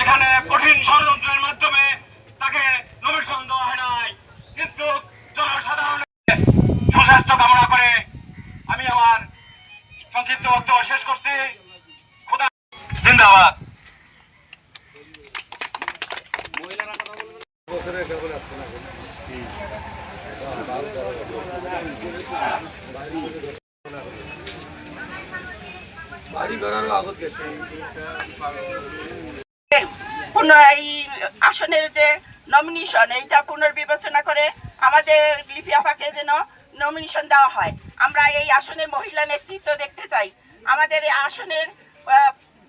এখানে কঠিন ষড়যন্ত্রের মাধ্যমে তাকে নবীর সন্দেহ হয় নাই। কিন্তু জনসাধারণের সুস্বাস্থ্য কামনা করে আমি আমার সংক্ষিপ্ত বক্তব্য শেষ করছি। জিন্দাবাদ। পুনঃ এই আসনের যে নমিনেশন এইটা পুনর্বিবেচনা করে আমাদের লিপি আপাকে যেন নমিনেশন দেওয়া হয়। আমরা এই আসনে মহিলা নেতৃত্ব দেখতে চাই। আমাদের এই আসনের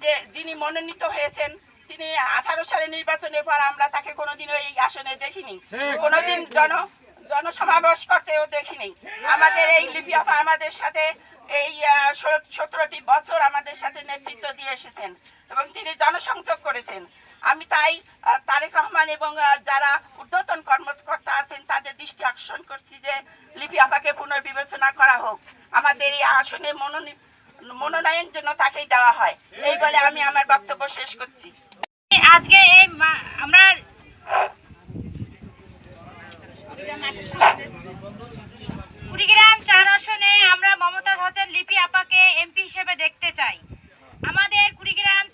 যে যিনি মনোনীত হয়েছেন তিনি আঠারো সালে নির্বাচনের পর আমরা তাকে কোনোদিনও এই আসনে দেখিনি। কোনোদিন জন জনসমাবেশ করতেও দেখিনি। আমাদের এই লিপি আপা আমাদের সাথে এই সতেরোটি বছর আমাদের সাথে নেতৃত্ব দিয়ে এসেছেন এবং তিনি জনসংযোগ করেছেন। আমি তাই তারেক রহমান এবং যারা ঊর্ধ্বতন কর্মকর্তা আছেন তাদের দৃষ্টি আকর্ষণ করছি যে লিপি আপাকে পুনর্বিবেচনা করা হোক। আমাদের এই আসনে মনোনীত মনোনয়ন জন্য তাকেই দেওয়া হয়। এই বলে আমি আমার বক্তব্য শেষ করছি। আজকে এই আমরা কুড়িগ্রাম চার আসনে আমরা মমতা হোসেন লিপি আপাকে এমপি হিসেবে দেখতে চাই। আমাদের কুড়িগ্রাম